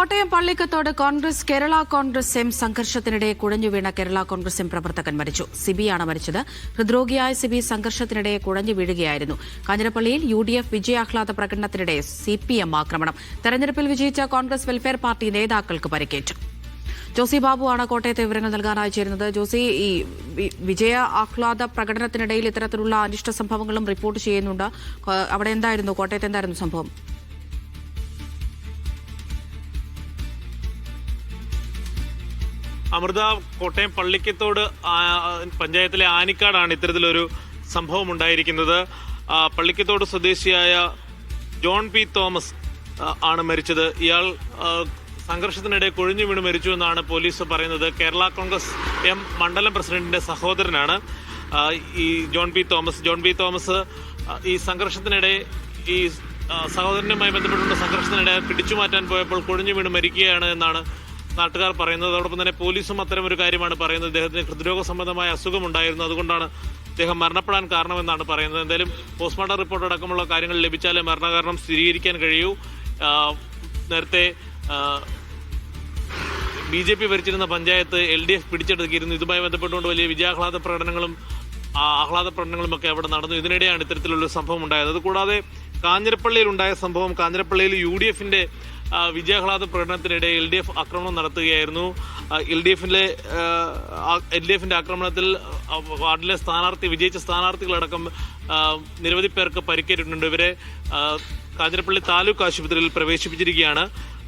Kottayam Pallikkathode Congress Kerala Congress M സംഘർഷത്തിനിടെ കുഴഞ്ഞുവീണ Kerala Congress M പ്രവർത്തകൻ മരിച്ചു. സിബിയാണ് മരിച്ചത്. ഹൃദ്രോഗിയായ സിബി സംഘർഷത്തിനിടെ കുഴഞ്ഞു വീഴുകയായിരുന്നു. കാഞ്ഞിരപ്പള്ളിയിൽ യു ഡി എഫ് വിജയാഹ്ലാദ പ്രകടനത്തിനിടെ സി പി എം ആക്രമണം. തെരഞ്ഞെടുപ്പിൽ വിജയിച്ച കോൺഗ്രസ് വെൽഫെയർ പാർട്ടി നേതാക്കൾക്ക് പരിക്കേറ്റു. ജോസി ബാബുവാണ് കോട്ടയത്തെ വിവരങ്ങൾ നൽകാനായി ചേരുന്നത്. ജോസി ഈ വിജയ ആഹ്ലാദ പ്രകടനത്തിനിടയിൽ ഇത്തരത്തിലുള്ള അനിഷ്ട സംഭവങ്ങളും റിപ്പോർട്ട് ചെയ്യുന്നുണ്ട്. അവിടെ എന്തായിരുന്നു? കോട്ടയത്ത് എന്തായിരുന്നു സംഭവം? അമൃത കോട്ടയം പള്ളിക്കത്തോട് പഞ്ചായത്തിലെ ആനിക്കാടാണ് ഇത്തരത്തിലൊരു സംഭവം ഉണ്ടായിരിക്കുന്നത് പള്ളിക്കത്തോട് സ്വദേശിയായ ജോൺ പി തോമസ് ആണ് മരിച്ചത്. ഇയാൾ സംഘർഷത്തിനിടെ കൊഴിഞ്ഞു വീണ് മരിച്ചു എന്നാണ് പോലീസ് പറയുന്നത്. കേരള കോൺഗ്രസ് എം മണ്ഡലം പ്രസിഡന്റിന്റെ സഹോദരനാണ് ഈ John P Thomas. John P Thomas ഈ സംഘർഷത്തിനിടെ ഈ സഹോദരനുമായി ബന്ധപ്പെട്ടുള്ള സംഘർഷത്തിനിടെ പിടിച്ചു മാറ്റാൻ പോയപ്പോൾ കൊഴിഞ്ഞു വീണ് മരിക്കുകയാണ് എന്നാണ് നാട്ടുകാർ പറയുന്നത് അതോടൊപ്പം തന്നെ പോലീസും അത്തരം ഒരു കാര്യമാണ് പറയുന്നത്. ഇദ്ദേഹത്തിന് ഹൃദ്രോഗ സംബന്ധമായ അസുഖമുണ്ടായിരുന്നു. അതുകൊണ്ടാണ് അദ്ദേഹം മരണപ്പെടാൻ കാരണമെന്നാണ് പറയുന്നത്. എന്തായാലും പോസ്റ്റ്മോർട്ടം റിപ്പോർട്ട് അടക്കമുള്ള കാര്യങ്ങൾ ലഭിച്ചാലേ മരണകാരണം സ്ഥിരീകരിക്കാൻ കഴിയൂ. നേരത്തെ ബി ജെ പി ഭരിച്ചിരുന്ന പഞ്ചായത്ത് എൽ ഡി എഫ് പിടിച്ചെടുക്കിയിരുന്നു ഇതുമായി ബന്ധപ്പെട്ടുകൊണ്ട് വലിയ വിജയാഹ്ലാദ പ്രകടനങ്ങളും ആഹ്ലാദ പ്രകടനങ്ങളും ഒക്കെ അവിടെ നടന്നു. ഇതിനിടെയാണ് ഇത്തരത്തിലുള്ള സംഭവം ഉണ്ടായത്. അതുകൂടാതെ കാഞ്ഞിരപ്പള്ളിയിൽ ഉണ്ടായ സംഭവം കാഞ്ഞിരപ്പള്ളിയിൽ യു ഡി എഫിന്റെ വിജയാഹ്ലാദ പ്രകടനത്തിനിടെ എൽ ഡി എഫ് ആക്രമണം നടത്തുകയായിരുന്നു. എൽ ഡി എഫിന്റെ എൽ ഡി എഫിന്റെ ആക്രമണത്തിൽ വാർഡിലെ സ്ഥാനാർത്ഥി വിജയിച്ച സ്ഥാനാർത്ഥികളടക്കം നിരവധി പേർക്ക് പരിക്കേറ്റിട്ടുണ്ട്. ഇവരെ കാഞ്ഞിരപ്പള്ളി താലൂക്ക് ആശുപത്രിയിൽ പ്രവേശിപ്പിച്ചിരിക്കുകയാണ്.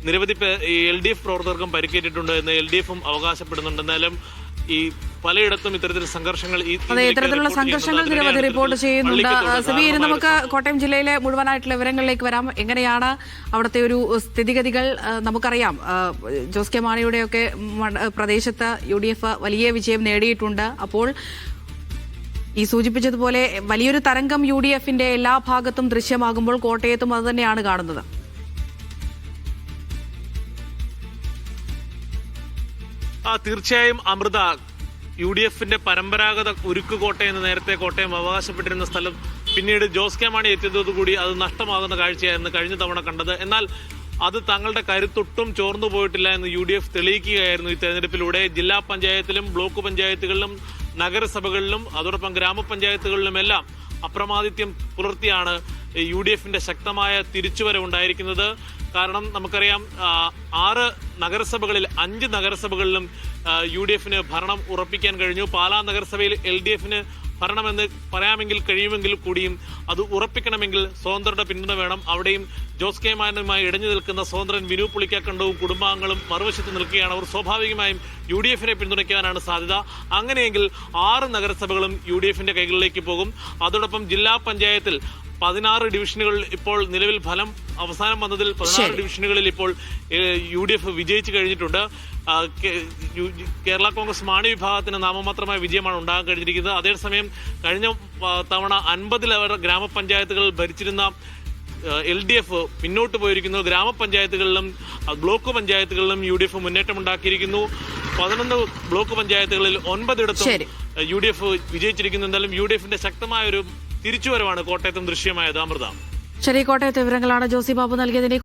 നിരവധി പേർ എൽ ഡി എഫ് പ്രവർത്തകർക്കും പരിക്കേറ്റിട്ടുണ്ട് എന്ന് എൽ ഡി എഫും അവകാശപ്പെടുന്നുണ്ട്. എന്നാലും ഈ പലയിടത്തും ഇത്തരത്തിൽ സംഘർഷങ്ങൾ അതെ ഇത്തരത്തിലുള്ള സംഘർഷങ്ങൾ. നിരവധി റിപ്പോർട്ട് ചെയ്യുന്നുണ്ട്. സബീർ നമുക്ക് കോട്ടയം ജില്ലയിലെ മുഴുവനായിട്ടുള്ള വിവരങ്ങളിലേക്ക് വരാം. എങ്ങനെയാണ് അവിടുത്തെ ഒരു സ്ഥിതിഗതികൾ? നമുക്കറിയാം. ജോസ് കെ മാണിയുടെയൊക്കെ പ്രദേശത്ത് യു ഡി എഫ് വലിയ വിജയം നേടിയിട്ടുണ്ട്. അപ്പോൾ ഈ സൂചിപ്പിച്ചതുപോലെ വലിയൊരു തരംഗം യു ഡി എഫിന്റെ എല്ലാ ഭാഗത്തും ദൃശ്യമാകുമ്പോൾ കോട്ടയത്തും അത് തന്നെയാണ് കാണുന്നത്. ആ തീർച്ചയായും അമൃത യു ഡി എഫിന്റെ പരമ്പരാഗത ഉരുക്ക് കോട്ടയം എന്ന് നേരത്തെ കോട്ടയം അവകാശപ്പെട്ടിരുന്ന സ്ഥലം പിന്നീട് ജോസ് കെ മാണി എത്തിയതോടുകൂടി അത് നഷ്ടമാകുന്ന കാഴ്ചയായിരുന്നു കഴിഞ്ഞ തവണ കണ്ടത്. എന്നാൽ അത് തങ്ങളുടെ കരുത്തൊട്ടും ചോർന്നു പോയിട്ടില്ല എന്ന് യു ഡി എഫ് തെളിയിക്കുകയായിരുന്നു ഈ തെരഞ്ഞെടുപ്പിലൂടെ. ജില്ലാ പഞ്ചായത്തിലും ബ്ലോക്ക് പഞ്ചായത്തുകളിലും നഗരസഭകളിലും അതോടൊപ്പം ഗ്രാമപഞ്ചായത്തുകളിലുമെല്ലാം അപ്രമാദിത്യം പുലർത്തിയാണ് യു ഡി എഫിന്റെ ശക്തമായ തിരിച്ചുവരവുണ്ടായിരിക്കുന്നത് കാരണം നമുക്കറിയാം ആറ് നഗരസഭകളിൽ അഞ്ച് നഗരസഭകളിലും യു ഡി എഫിന് ഭരണം ഉറപ്പിക്കാൻ കഴിഞ്ഞു. പാലാ നഗരസഭയിൽ എൽ ഡി എഫിന് ഭരണമെന്ന് പറയാമെങ്കിൽ കഴിയുമെങ്കിൽ കൂടിയും അത് ഉറപ്പിക്കണമെങ്കിൽ സ്വതന്ത്രയുടെ പിന്തുണ വേണം. അവിടെയും ജോസ് കെ മാനുമായി ഇടഞ്ഞു നിൽക്കുന്ന സ്വതന്ത്രൻ വിനു പുളിക്കാക്കണ്ടവും കുടുംബാംഗങ്ങളും മറുവശത്ത് നിൽക്കുകയാണ്. അവർ സ്വാഭാവികമായും യു ഡി എഫിനെ പിന്തുണയ്ക്കാനാണ് സാധ്യത. അങ്ങനെയെങ്കിൽ ആറ് നഗരസഭകളും യു ഡി എഫിന്റെ കൈകളിലേക്ക് പോകും. അതോടൊപ്പം ജില്ലാ പഞ്ചായത്തിൽ പതിനാറ് ഡിവിഷനുകളിൽ ഇപ്പോൾ നിലവിൽ ഫലം അവസാനം വന്നതിൽ പതിനാറ്. ഡിവിഷനുകളിൽ ഇപ്പോൾ യു ഡി എഫ് വിജയിച്ചു കഴിഞ്ഞിട്ടുണ്ട്. കേരള കോൺഗ്രസ് മാണി വിഭാഗത്തിന് നാമമാത്രമായ വിജയമാണ് ഉണ്ടാകാൻ കഴിഞ്ഞിരിക്കുന്നത്. അതേസമയം കഴിഞ്ഞ തവണ അൻപതിലേറെ ഗ്രാമപഞ്ചായത്തുകൾ ഭരിച്ചിരുന്ന എൽ ഡി എഫ് പിന്നോട്ട് പോയിരിക്കുന്നു. ഗ്രാമപഞ്ചായത്തുകളിലും ബ്ലോക്ക് പഞ്ചായത്തുകളിലും യു ഡി എഫ് മുന്നേറ്റം ഉണ്ടാക്കിയിരിക്കുന്നു പതിനൊന്ന് ബ്ലോക്ക് പഞ്ചായത്തുകളിൽ ഒൻപതിടത്തും. യു ഡി എഫ് വിജയിച്ചിരിക്കുന്നു. എന്തായാലും യു ഡി എഫിന്റെ ശക്തമായ ഒരു തിരിച്ചുവരവാണ് കോട്ടയത്തും ദൃശ്യമായത് അമൃത ശരി കോട്ടയത്തെ വിവരങ്ങളാണ്. ജോസി ബാബു നൽകിയതിന്